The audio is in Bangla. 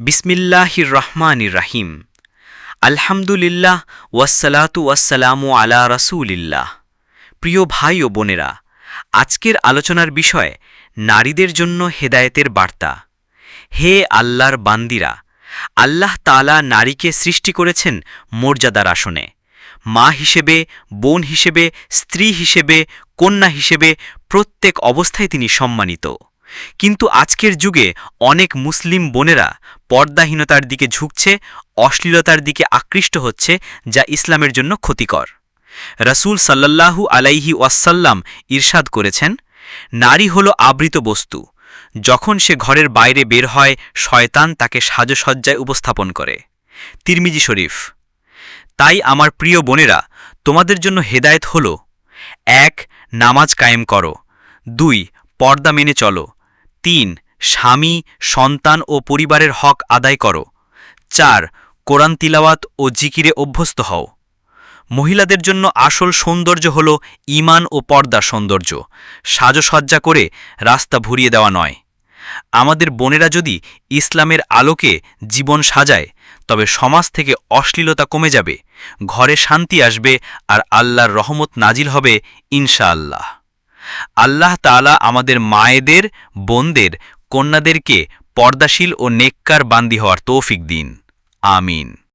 বিসমিল্লাহির রহমানির রাহিম। আলহামদুলিল্লাহ ওয়াসালাতু ওয়াসালামু আলা রাসূলিল্লাহ। প্রিয় ভাই ও বোনেরা, আজকের আলোচনার বিষয় নারীদের জন্য হেদায়েতের বার্তা। হে আল্লাহর বান্দিরা, আল্লাহ তাআলা নারীকে সৃষ্টি করেছেন মর্যাদার আসনে। মা হিসেবে, বোন হিসেবে, স্ত্রী হিসেবে, কন্যা হিসেবে প্রত্যেক অবস্থায় তিনি সম্মানিত। কিন্তু আজকের যুগে অনেক মুসলিম বোনেরা পর্দাহীনতার দিকে ঝুঁকছে, অশ্লীলতার দিকে আকৃষ্ট হচ্ছে, যা ইসলামের জন্য ক্ষতিকর। রাসূল সাল্লাল্লাহু আলাইহি ওয়াসাল্লাম ইরশাদ করেছেন, নারী হল আবৃত বস্তু। যখন সে ঘরের বাইরে বের হয়, শয়তান তাকে সাজসজ্জায় উপস্থাপন করে। তিরমিজি শরীফ, তাই আমার প্রিয় বোনেরা, তোমাদের জন্য হেদায়েত হল। এক, নামাজ কায়েম করো। দুই, পর্দা মেনে চলো। তিন, স্বামী, সন্তান ও পরিবারের হক আদায় করো। চার, কোরআন তিলাওয়াত ও জিকিরে অভ্যস্ত হও। মহিলাদের জন্য আসল সৌন্দর্য হল ইমান ও পর্দা সৌন্দর্য। সাজসজ্জা করে রাস্তা ভরিয়ে দেওয়া নয়। আমাদের বোনেরা যদি ইসলামের আলোকে জীবন সাজায়, তবে সমাজ থেকে অশ্লীলতা কমে যাবে, ঘরে শান্তি আসবে আর আল্লাহর রহমত নাজিল হবে ইনশাআল্লাহ। আল্লাহ তালা আমাদের মায়েদের বোনদের কন্যাদেরকে পর্দাশীল ও নেককার বান্দি হওয়ার তৌফিক দিন। আমিন।